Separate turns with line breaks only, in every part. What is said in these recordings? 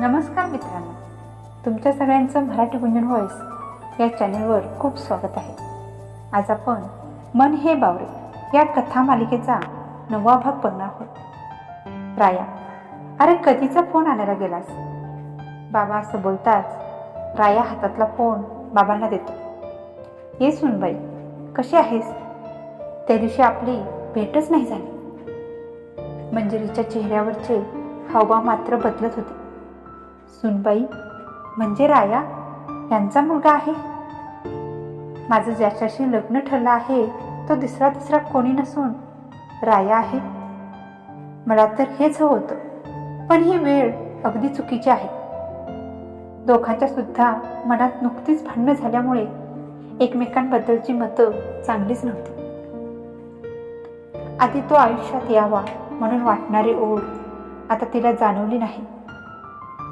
नमस्कार मित्रांनो. तुमच्या सगळ्यांचं मराठी गुंजन व्हॉइस या चॅनलवर खूप स्वागत आहे. आज आपण मन हे बावरे या कथा मालिकेचा नववा भाग बघणार आहोत. राया अरे कधीचा फोन आणायला गेलास? बाबा असं बोलताच राया हातातला फोन बाबांना देतो. ये सुनबाई कशी आहेस? त्या दिवशी आपली भेटच नाही झाली. मंजिरीच्या चेहऱ्यावरचे हावभाव मात्र बदलत होते. सुनबाई म्हणजे राया? यांचा मुलगा आहे? माझं ज्याच्याशी लग्न ठरलं आहे तो दुसरा तिसरा कोणी नसून राया आहे. मला तर हेच हवं होतं पण ही वेळ अगदी चुकीची आहे. दोघांच्या सुद्धा मनात नुकतीच भांडणं झाल्यामुळे एकमेकांबद्दलची मतं चांगलीच नव्हती. आधी तो आयुष्यात यावा म्हणून वाटणारी ओढ आता तिला जाणवली नाही.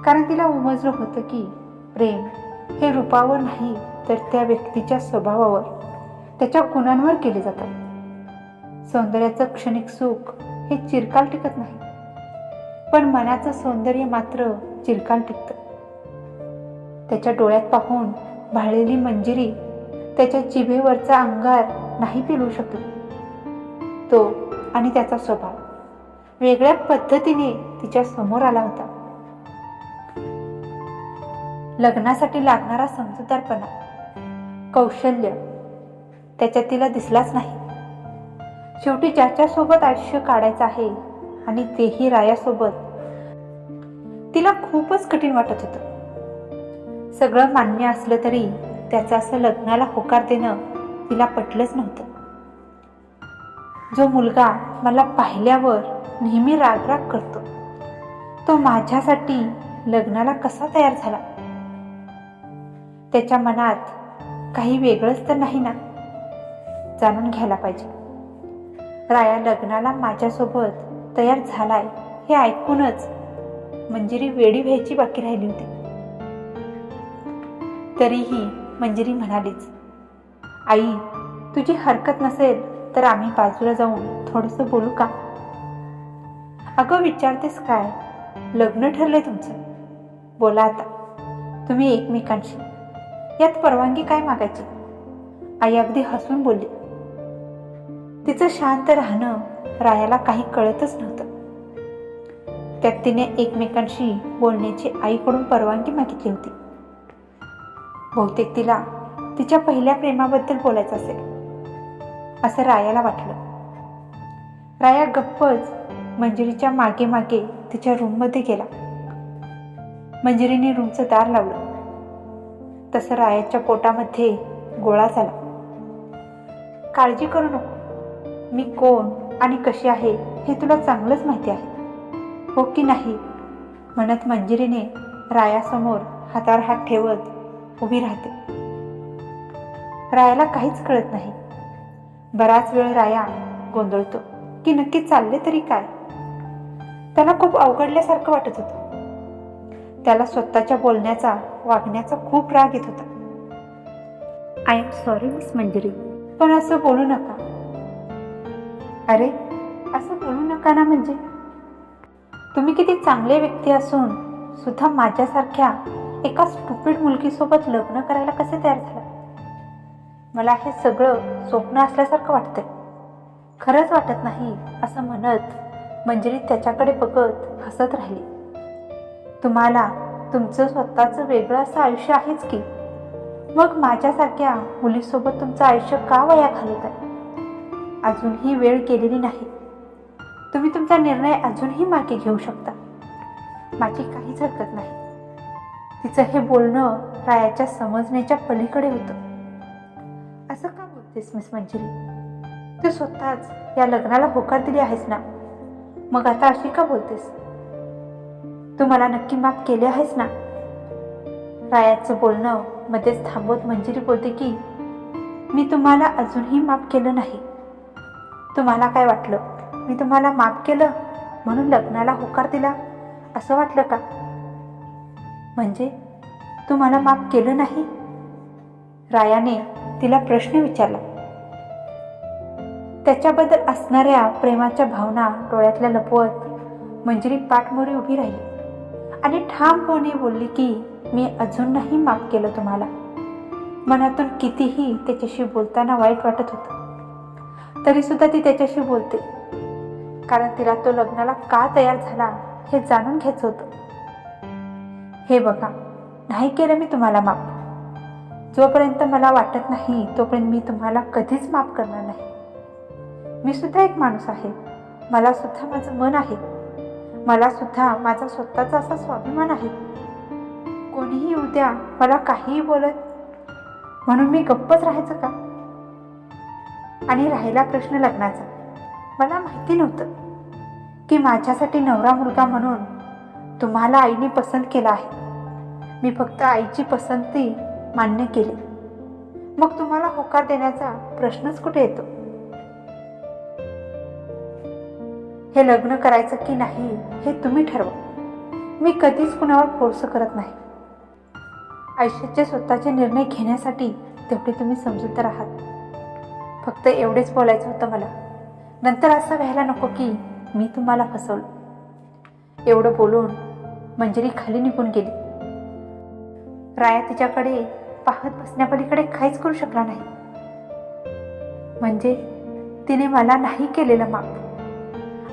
कारण तिला उमजलं होतं की प्रेम हे रूपावर नाही तर त्या व्यक्तीच्या स्वभावावर त्याच्या गुणांवर केले जातात. सौंदर्याचं क्षणिक सुख हे चिरकाल टिकत नाही. पण मनाचं सौंदर्य मात्र चिरकाल टिकतं. त्याच्या डोळ्यात पाहून भाळलेली मंजिरी त्याच्या जिभेवरचा अंगार नाही पिलू शकत. तो आणि त्याचा स्वभाव वेगळ्या पद्धतीने तिच्या समोर आला होता. लग्नासाठी लागणारा समजूतदारपणा कौशल्य त्याच्या तिला दिसलाच नाही. शेवटी ज्याच्यासोबत आयुष्य काढायचं आहे आणि तेही रायासोबत तिला खूपच कठीण वाटत होतं. सगळं मान्य असलं तरी त्याचं असं लग्नाला होकार देणं तिला पटलंच नव्हतं. जो मुलगा मला पाहिल्यावर नेहमी रागराग करतो तो माझ्यासाठी लग्नाला कसा तयार झाला? त्याच्या मनात काही वेगळंच तर नाही ना? जाणून घ्यायला पाहिजे. राया लग्नाला माझ्यासोबत तयार झालाय हे ऐकूनच मंजिरी वेडी व्हायची बाकी राहिली होती. तरीही मंजिरी म्हणालीच आई तुझी हरकत नसेल तर आम्ही बाजूला जाऊन थोडंसं बोलू का? अगं विचारतेस काय? लग्न ठरलंय तुमचं. बोला आता. तुम्ही एकमेकांशी. यात परवानगी काय मागायची? आई अगदी हसून बोलली. तिचं शांत राहणं रायाला काही कळतच नव्हतं. त्यात तिने एकमेकांशी बोलण्याची आईकडून परवानगी मागितली होती. बहुतेक तिला तिच्या पहिल्या प्रेमाबद्दल बोलायचं असेल असं रायाला वाटलं. राया गप्पच मंजिरीच्या मागे मागे तिच्या रूममध्ये गेला. मंजिरीने रूमचं दार लावलं. तसं रायाच्या पोटामध्ये गोळा झाला. काळजी करू नको. मी कोण आणि कशी आहे हे तुला चांगलंच माहिती आहे. हो की नाही? म्हणत मंजिरीने रायासमोर हातावर हात ठेवत उभी राहते. रायाला काहीच कळत नाही. बराच वेळ राया गोंधळतो की नक्की चालले तरी काय? त्याला खूप अवघडल्यासारखं वाटत होतं. त्याला स्वतःच्या बोलण्याचा वागण्याचा खूप राग येत होता. I am sorry miss Manjiri पण असं बोलू नका. अरे असं बोलू नका ना म्हणजे. तुम्ही किती चांगले व्यक्ती असून सुद्धा माझ्यासारख्या एका स्टुपिड मुलगीसोबत लग्न करायला कसे तयार झाला? मला हे सगळं स्वप्न असल्यासारखं वाटतंय. खरंच वाटत नाही असं म्हणत मंजिरी त्याच्याकडे बघत हसत राहिली. तुम्हाला तुमचं स्वतःचं वेगळं असं आयुष्य आहेच की. मग माझ्यासारख्या मुलीसोबत तुमचं आयुष्य का वया घालत आहे? अजूनही वेळ गेलेली नाही. तुम्ही तुमचा निर्णय अजूनही मागे घेऊ शकता. माझी काहीच हरकत नाही. तिचं हे बोलणं रायाच्या समजण्याच्या पलीकडे होतं. असं का बोलतेस मिस मंजिरी? तू स्वतःच या लग्नाला होकार दिली आहेस ना? मग आता अशी का बोलतेस? तू मला नक्की माफ केले आहेस ना? रायाचं बोलणं मध्येच थांबवत मंजिरी बोलते की मी तुम्हाला अजूनही माफ केलं नाही. तुम्हाला काय वाटलं? मी तुम्हाला माफ केलं म्हणून लग्नाला होकार दिला? असं वाटलं का? म्हणजे तुम्हाला माफ केलं नाही? रायाने तिला प्रश्न विचारला. त्याच्याबद्दल असणाऱ्या प्रेमाच्या भावना डोळ्यातल्या लपवत मंजिरी पाठमोरी उभी राहिली. आणि ठामपणे बोलली की मी अजून नाही माफ केलं तुम्हाला. मनातून कितीही त्याच्याशी बोलताना वाईट वाटत होतं. तरी सुद्धा ती त्याच्याशी बोलते. कारण तिला तो लग्नाला का तयार झाला हे जाणून घ्यायचं होतं. हे बघा नाही केलं मी तुम्हाला माफ. जोपर्यंत मला वाटत नाही तोपर्यंत मी तुम्हाला कधीच माफ करणार नाही. मी सुद्धा एक माणूस आहे. मला सुद्धा माझं मन आहे. मला सुद्धा माझा स्वतःचा असा स्वाभिमान आहे. कोणीही उद्या मला काहीही बोलत. म्हणून मी गप्पच राहायचं का? आणि राहिला प्रश्न लग्नाचा. मला माहिती नव्हतं की माझ्यासाठी नवरा मुलगा म्हणून तुम्हाला आईने पसंत केला आहे. मी फक्त आईची पसंती मान्य केली. मग तुम्हाला होकार देण्याचा प्रश्नच कुठे येतो? हे लग्न करायचं की नाही हे तुम्ही ठरवा. मी कधीच कुणावर फोर्स करत नाही. आयुष्याचे स्वतःचे निर्णय घेण्यासाठी तेवढे तुम्ही समजूत आहात फक्त एवढेच बोलायचं होतं मला. नंतर असं व्हायला नको की मी तुम्हाला फसवलं. एवढं बोलून मंजरी खाली निघून गेली. राया तिच्याकडे पाहत बसण्यापलीकडे काहीच करू शकला नाही. म्हणजे तिने मला नाही केलेलं माफ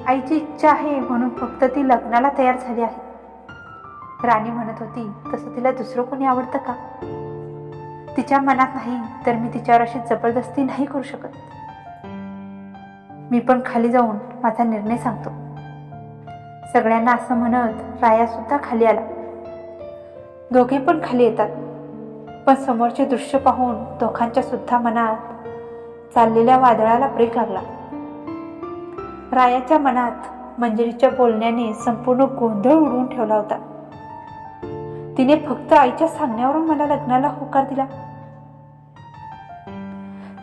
आईची इच्छा आहे म्हणून फक्त ती लग्नाला तयार झाली आहे. राणी म्हणत होती तसं तिला दुसरं कोणी आवडतं का? तिच्या मनात नाही तर मी तिच्यावर अशी जबरदस्ती नाही करू शकत. मी पण खाली जाऊन माझा निर्णय सांगतो. सगळ्यांना असं म्हणत राया सुद्धा खाली आला. दोघे पण खाली येतात. पण समोरचे दृश्य पाहून दोघांच्या सुद्धा मनात चाललेल्या वादळाला ब्रेक लागला. रायाच्या मनात म्हणजे मंजिरीच्या बोलण्याने संपूर्ण गोंधळ उडवून ठेवला होता. तिने फक्त आईच्या सांगण्यावरून मला लग्नाला होकार दिला.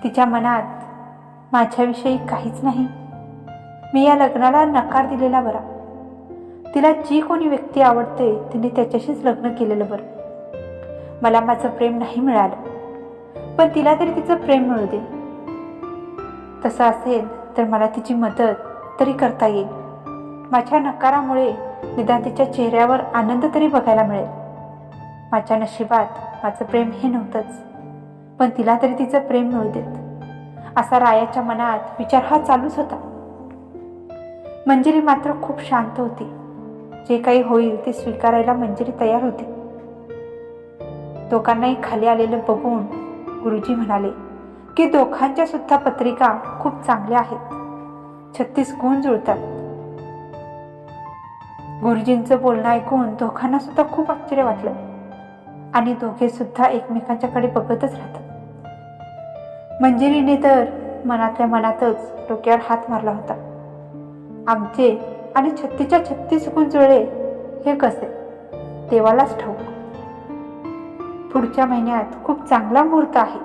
तिच्या मनात माझ्याविषयी काहीच नाही. मी या लग्नाला नकार दिलेला बरा. तिला जी कोणी व्यक्ती आवडते तिने त्याच्याशीच लग्न केलेलं बरं. मला माझं प्रेम नाही मिळालं. पण तिला तरी तिचं प्रेम मिळू दे. तसं असेल तर मला तिची मदत तरी करता येईल. माझ्या नकारामुळे निदान तिच्या चेहऱ्यावर आनंद तरी बघायला मिळेल. माझ्या नशिबात माझं प्रेम हे नव्हतंच पण तिला तरी तिचं प्रेम मिळू देत. असा रायाच्या मनात विचार हा चालूच होता. मंजिरी मात्र खूप शांत होती. जे काही होईल ते स्वीकारायला मंजिरी तयार होती. दोघांनाही खाली आलेलं बघून गुरुजी म्हणाले की दोघांच्या सुद्धा पत्रिका खूप चांगल्या आहेत. छत्तीस गुण जुळतात. गुरुजींचं बोलणं ऐकून दोघांना सुद्धा खूप आश्चर्य वाटलं. आणि दोघे सुद्धा एकमेकांच्याकडे बघतच राहतात. मंजिरीने तर मनातल्या मनातच डोक्यावर हात मारला होता. आमचे आणि छत्तीच्या छत्तीस गुण जुळे हे कसे? देवालाच ठाऊक. पुढच्या महिन्यात खूप चांगला मुहूर्त आहे.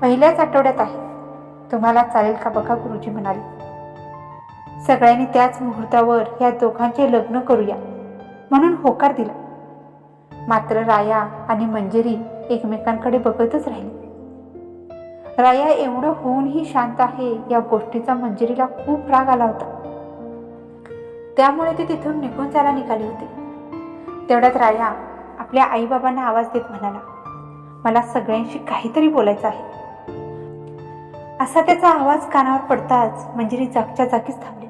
पहिल्याच आठवड्यात आहे. तुम्हाला चालेल का बघा गुरुजी म्हणाले. सगळ्यांनी त्याच मुहूर्तावर या दोघांचे लग्न करूया म्हणून होकार दिला. मात्र राया आणि मंजिरी एकमेकांकडे बघतच राहिली. राया एवढं होऊनही शांत आहे या गोष्टीचा मंजिरीला खूप राग आला होता. त्यामुळे ते तिथून निघून जायला निघाली होती. तेवढ्यात राया आपल्या आईबाबांना आवाज देत म्हणाला मला सगळ्यांशी काहीतरी बोलायचं आहे. असा त्याचा आवाज कानावर पडताच मंजिरी जागच्या जागीच थांबली.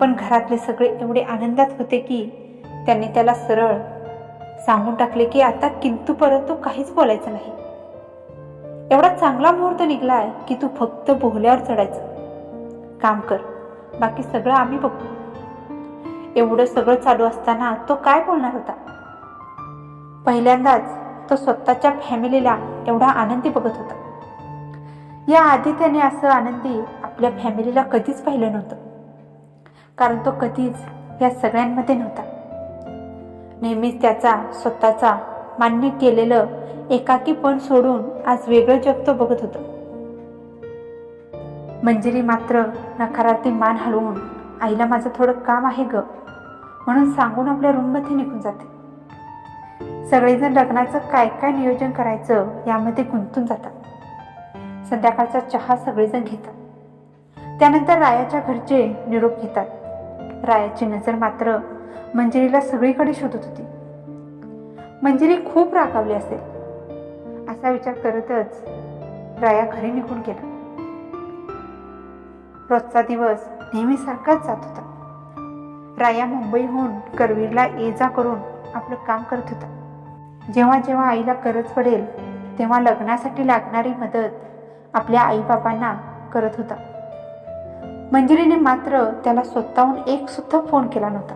पण घरातले सगळे एवढे आनंदात होते की त्यांनी त्याला सरळ सांगून टाकले की आता किंतू परंतु काहीच बोलायचं नाही. एवढा चांगला मुहूर्त निघलाय की तू फक्त बोहल्यावर चढायचं. काम कर. बाकी सगळं आम्ही बघू. एवढं सगळं चालू असताना तो काय बोलणार होता? पहिल्यांदाच तो स्वतःच्या फॅमिलीला एवढा आनंदी बघत होता. या आधी त्याने असं आनंदी आपल्या फॅमिलीला कधीच पाहिलं नव्हतं. कारण तो कधीच या सगळ्यांमध्ये नव्हता. नेहमीच त्याचा स्वतःचा मान्य केलेलं एकाकीपण सोडून आज वेगळं जग तो बघत होतं. मंजिरी मात्र नकारार्थी मान हलवून आईला माझं थोडं काम आहे ग म्हणून सांगून आपल्या रूममध्ये निघून जाते. सगळेजण लग्नाचं काय काय नियोजन करायचं यामध्ये गुंतून जातात. संध्याकाळचा चहा सगळेजण घेतात. त्यानंतर रायाच्या घरचे निरोप घेतात. रायाची नजर मात्र मंजिरीला सगळीकडे शोधत होती. मंजिरी खूप रागावली असेल. असा विचार करतच राया घरी निघून गेला. रोजचा दिवस नेहमीसारखाच जात होता. राया मुंबईहून करवीरला ये जा करून आपलं काम करत होता. जेव्हा जेव्हा आईला गरज पडेल तेव्हा लग्नासाठी लागणारी मदत आपल्या आईबापांना करत होता. मंजिरीने मात्र त्याला स्वतःहून एक सुद्धा फोन केला नव्हता.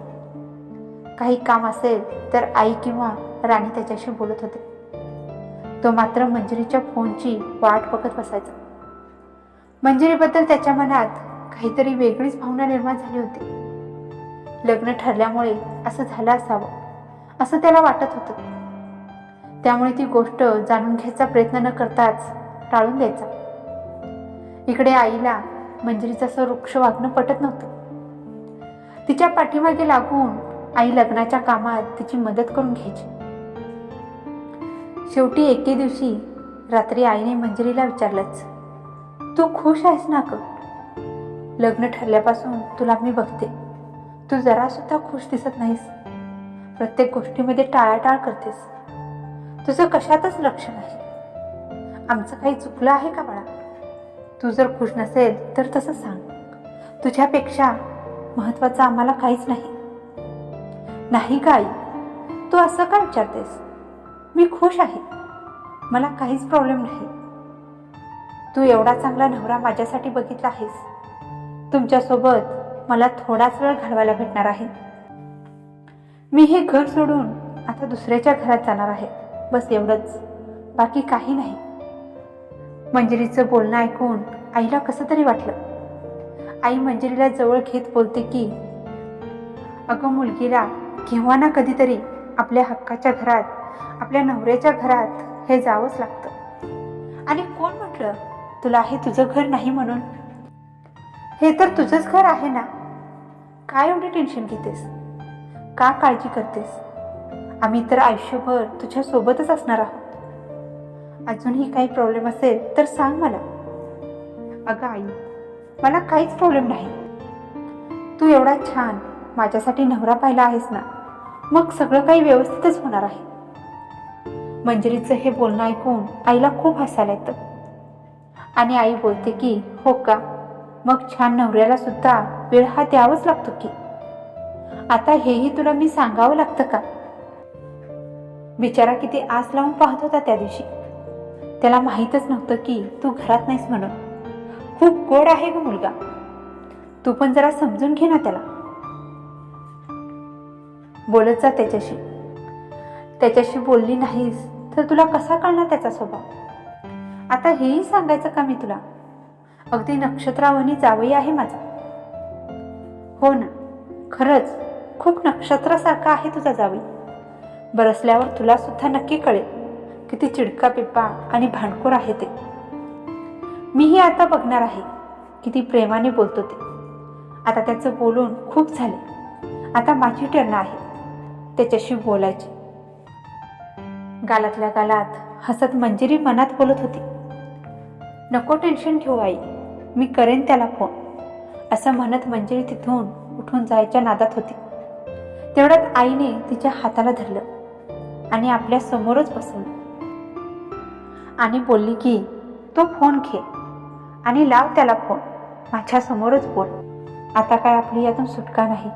काही काम असेल तर आई किंवा राणी त्याच्याशी बोलत होते. तो मात्र मंजिरीच्या फोनची वाट बघत बसायचा. मंजिरीबद्दल त्याच्या मनात काहीतरी वेगळीच भावना निर्माण झाली होती. लग्न ठरल्यामुळे असं झालं असावं असं त्याला वाटत होतं. त्यामुळे ती गोष्ट जाणून घ्यायचा प्रयत्न न करताच टाळून द्यायचा. इकडे आईला मंजरीचं असं वृक्ष वागणं पटत नव्हतं. तिच्या पाठीमागे लागून आई लग्नाच्या कामात तिची मदत करून घ्यायची. शेवटी एके दिवशी रात्री आईने मंजरीला विचारलंच तू खुश आहेस ना ग? लग्न ठरल्यापासून तुला मी बघते. तू जरा सुद्धा खुश दिसत नाहीस. प्रत्येक गोष्टीमध्ये टाळाटाळ करतेस. तुझं कशातच लक्ष नाही. आमचं काही चुकलं आहे का बाळा? तू जर खुश नसेल तर तसं सांग. तुझ्यापेक्षा महत्वाचं आम्हाला काहीच नाही. नाही काय तू असं का विचारतेस? मी खुश आहे. मला काहीच प्रॉब्लेम नाही. तू एवढा चांगला नवरा माझ्यासाठी बघितला आहेस. तुमच्यासोबत मला थोडाच वेळ घालवायला भेटणार आहे. मी हे घर सोडून आता दुसऱ्याच्या घरात जाणार आहे. बस एवढंच. बाकी काही नाही. मंजिरीचं बोलणं ऐकून आईला कसं तरी वाटलं. आई मंजिरीला जवळ घेत बोलते की अगं मुलगीला केव्हा ना कधीतरी आपल्या हक्काच्या घरात आपल्या नवऱ्याच्या घरात हे जावंच लागतं. आणि कोण म्हटलं? तुला हे तुझं घर नाही म्हणून? हे तर तुझंच घर आहे ना. काय एवढी टेन्शन घेतेस? का काळजी करतेस? आम्ही तर आयुष्यभर तुझ्यासोबतच असणार आहोत. अजूनही काही प्रॉब्लेम असेल तर सांग मला. अगं आई मला काहीच प्रॉब्लेम नाही. तू एवढा छान माझ्यासाठी नवरा पाहिला आहेस ना मग सगळं काही व्यवस्थितच होणार आहे. मंजरीचं हे बोलणं ऐकून आईला खूप हसायला येतं. आणि आई बोलते की हो का? मग छान नवऱ्याला सुद्धा वेळ हा द्यावाच लागतो की. आता हेही तुला मी सांगावं लागतं का? बिचारा किती आस लावून पाहत होता त्या दिवशी. त्याला माहीतच नव्हतं की तू घरात नाहीस म्हणून. खूप गोड आहे ग मुलगा. तू पण जरा समजून घे ना त्याला. बोलत जा त्याच्याशी. त्याच्याशी बोलली नाहीस तर तुला कसा कळणार त्याचा स्वभाव? आता हेही सांगायचं का मी तुला? अगदी नक्षत्रावणी जावई आहे माझा. हो ना खरंच खूप नक्षत्रासारखा आहे तुझा जावई. बरसल्यावर तुला सुद्धा नक्की कळेल. किती चिडका पिप्पा आणि भांडखोर आहे ते. मीही आता बघणार आहे किती प्रेमाने बोलतो ते. आता त्याचं बोलून खूप झाले. आता माझी टर्न आहे त्याच्याशी बोलायची. गालातल्या गालात हसत मंजिरी मनात बोलत होती. नको टेन्शन घेऊ आई मी करेन त्याला फोन असं म्हणत मंजिरी तिथून उठून जायच्या नादात होती. तेवढ्यात आईने तिच्या हाताला धरलं आणि आपल्या समोरच बसवलं. आणि बोलली की तो फोन घे. आणि लाव त्याला फोन. माझ्यासमोरच बोल. आता काय आपली यातून सुटका नाही.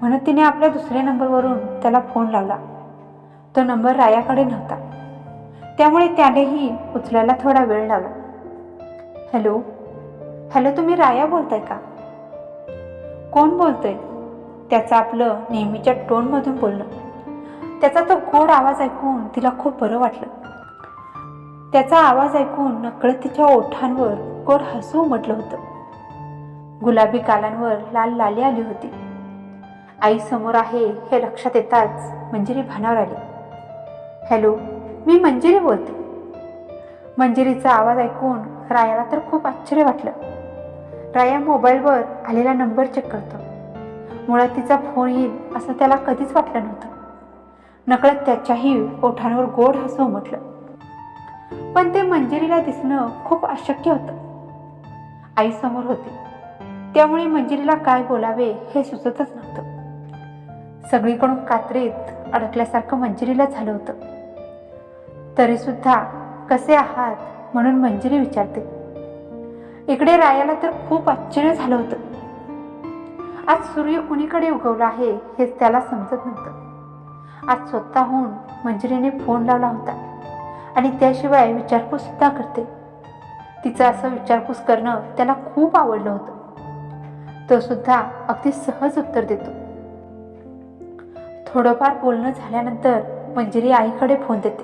म्हणून तिने आपल्या दुसऱ्या नंबरवरून त्याला फोन लावला. तो नंबर रायाकडे नव्हता. त्यामुळे त्यानेही उचलायला थोडा वेळ लावला. हॅलो? हॅलो तुम्ही राया बोलताय का? कोण बोलतोय? त्याचं आपलं नेहमीच्या टोनमधून बोलणं. त्याचा तो गोड आवाज ऐकून तिला खूप बरं वाटलं. त्याचा आवाज ऐकून नकळत तिच्या ओठांवर गोड हसू उमटलं होतं. गुलाबी गालांवर लाल लाली आली होती. आई समोर आहे हे लक्षात येताच मंजिरी भानावर आली. हॅलो मी मंजिरी बोलते. मंजिरीचा आवाज ऐकून रायाला तर खूप आश्चर्य वाटलं. राया मोबाईलवर आलेला नंबर चेक करतो. मुळात तिचा फोन येईल असं त्याला कधीच वाटलं नव्हतं. नकळत त्याच्याही ओठांवर गोड हसू उमटलं पण ते मंजिरीला दिसणं खूप अशक्य होतं. आई समोर होती. त्यामुळे मंजिरीला काय बोलावे हे सुचतच नव्हतं. सगळीकडून कात्रीत अडकल्यासारखं मंजिरीला झालं होतं. तरी सुद्धा कसे आहात म्हणून मंजिरी विचारते. इकडे रायाला तर खूप आश्चर्य झालं होतं. आज सूर्य कुणीकडे उगवला आहे हेच त्याला समजत नव्हतं. आज स्वतःहून मंजिरीने फोन लावला होता. आणि त्याशिवाय विचारपूससुद्धा करते. तिचं असं विचारपूस करणं त्याला खूप आवडलं होतं. तो सुद्धा अगदी सहज उत्तर देतो. थोडंफार बोलणं झाल्यानंतर मंजिरी आईकडे फोन देते.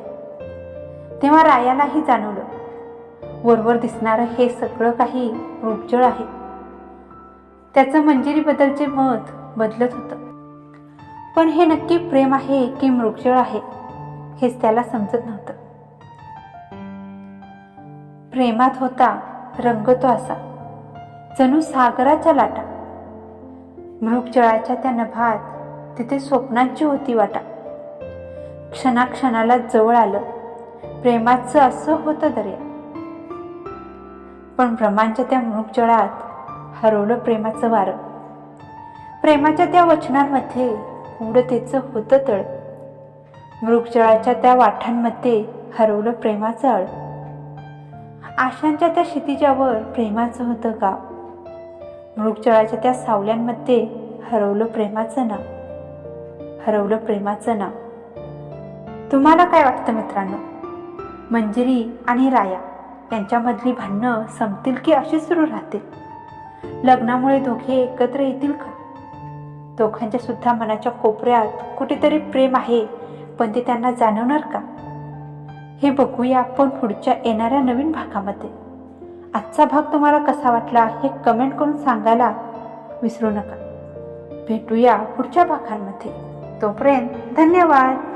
तेव्हा रायालाही जाणवलं. वरवर दिसणारं हे सगळं काही रुपजळ आहे. त्याचं मंजिरीबद्दलचे मत बदलत होतं. पण हे नक्की प्रेम आहे की मृगजळ आहे हेच त्याला समजत नव्हतं. प्रेमात होता रंग तो असा. जणू सागराच्या लाटा. मृगजळाच्या त्या नभात तिथे स्वप्नांची होती वाटा. क्षणाक्षणाला जवळ आलं. प्रेमाचं असं होतं दर्या. पण भ्रमांच्या त्या मृगजळात हरवलं प्रेमाचं वारं. प्रेमाच्या त्या वचनांमध्ये उडतेचं होतं तळ. मृगजळाच्या त्या वाठांमध्ये हरवलं प्रेमाचं अळ आशांच्या त्या क्षितिजावर प्रेमाचं होतं का? मृगजळाच्या त्या सावल्यांमध्ये हरवलं प्रेमाचं ना? हरवलं प्रेमाचं ना? तुम्हाला काय वाटतं मित्रांनो? मंजिरी आणि राया यांच्यामधली भांडणं संपतील की अशी सुरू राहतील? लग्नामुळे दोघे एकत्र येतील का? दोघांच्या सुद्धा मनाच्या कोपऱ्यात कुठेतरी प्रेम आहे पण ते त्यांना जाणवणार का? हे बघूया आपण पुढच्या येणाऱ्या नवीन भागामध्ये. आजचा भाग तुम्हाला कसा वाटला हे कमेंट करून सांगायला विसरू नका. भेटूया पुढच्या भागांमध्ये. तोपर्यंत धन्यवाद.